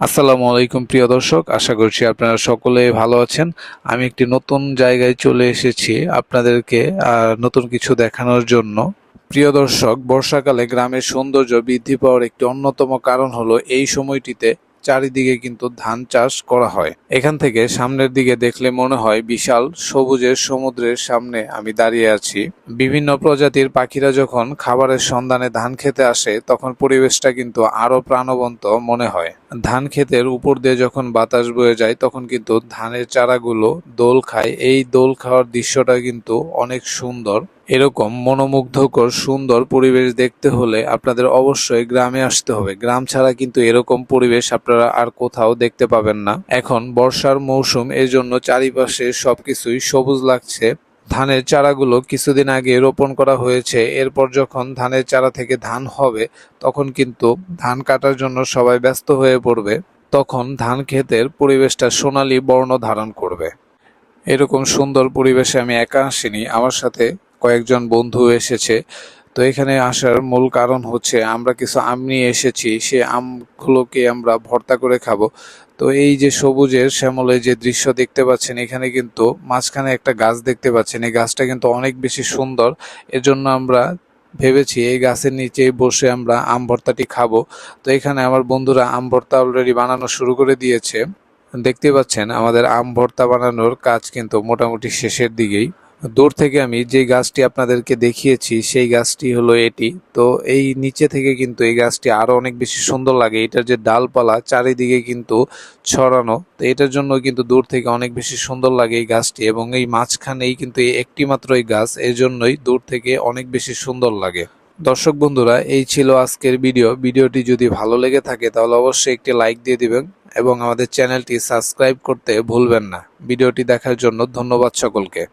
আসসালামু আলাইকুম, প্রিয় দর্শক। আশা করছি আপনারা সকলে ভালো আছেন। আমি একটি নতুন জায়গায় চলে এসেছি আপনাদেরকে নতুন কিছু দেখানোর জন্য। প্রিয় দর্শক, বর্ষাকালে গ্রামের সৌন্দর্য বৃদ্ধি পাওয়ার একটি অন্যতম কারণ হলো এই সময়টিতে চারিদিকে কিন্তু ধান চাষ করা হয়। এখান থেকে সামনের দিকে দেখলে মনে হয় বিশাল সবুজের সমুদ্রের সামনে আমি দাঁড়িয়ে আছি। বিভিন্ন প্রজাতির পাখিরা যখন খাবারের সন্ধানে ধান খেতে আসে, তখন পরিবেশটা কিন্তু আরও প্রাণবন্ত মনে হয়। ধান ক্ষেতের উপর দিয়ে যখন বাতাস বয়ে যায়, তখন কিন্তু ধানের চারাগুলো দোল খায়। এই দোল খাওয়ার দৃশ্যটা কিন্তু অনেক সুন্দর। এরকম মনোমুগ্ধকর, সুন্দর পরিবেশ দেখতে হলে আপনাদের অবশ্যই গ্রামে আসতে হবে। গ্রাম ছাড়া কিন্তু এরকম পরিবেশ আপনারা আর কোথাও দেখতে পাবেন না। এখন বর্ষার মৌসুম এর জন্য চারিপাশে সবকিছুই সবুজ লাগছে। ধানের চারাগুলো কিছুদিন আগে রোপণ করা হয়েছে। এরপর যখন ধানের চারা থেকে ধান হবে, তখন কিন্তু ধান কাটার জন্য সবাই ব্যস্ত হয়ে পড়বে। তখন ধান ক্ষেতের পরিবেশটা সোনালি বর্ণ ধারণ করবে। এরকম সুন্দর পরিবেশে আমি একা আসিনি। আমার সাথে কয়েকজন বন্ধু এসেছে। তো এখানে আসার মূল কারণ হচ্ছে আমরা কিছু আম নিয়ে এসেছি, সে আমগুলোকে আমরা ভর্তা করে খাব। তো এই যে সবুজের শ্যামলের যে দৃশ্য দেখতে পাচ্ছেন, এখানে কিন্তু মাঝখানে একটা গাছ দেখতে পাচ্ছেন। এই গাছটা কিন্তু অনেক বেশি সুন্দর, এজন্য আমরা ভেবেছি এই গাছের নিচে বসে আমরা আম ভর্তাটি খাব। তো এখানে আমার বন্ধুরা আম ভর্তা অলরেডি বানানো শুরু করে দিয়েছে। দেখতে পাচ্ছেন, আমাদের আম ভর্তা বানানোর কাজ কিন্তু মোটামুটি শেষের দিকেই। দূর থেকে আমি যে গাছটি আপনাদেরকে দেখিয়েছি, সেই গাছটি হলো এটি। তো এই নিচে থেকে কিন্তু এই গাছটি আরও অনেক বেশি সুন্দর লাগে। এটার যে ডালপালা, চারিদিকে কিন্তু ছড়ানো। তো এটার জন্য কিন্তু দূর থেকে অনেক বেশি সুন্দর লাগে এই গাছটি এবং এই মাঝখানেই কিন্তু এই একটি মাত্র এই গাছ, এর জন্যই দূর থেকে অনেক বেশি সুন্দর লাগে। দর্শক বন্ধুরা, এই ছিল আজকের ভিডিও। ভিডিওটি যদি ভালো লেগে থাকে তাহলে অবশ্যই একটি লাইক দিয়ে দিবেন এবং আমাদের চ্যানেলটি সাবস্ক্রাইব করতে ভুলবেন না। ভিডিওটি দেখার জন্য ধন্যবাদ সকলকে।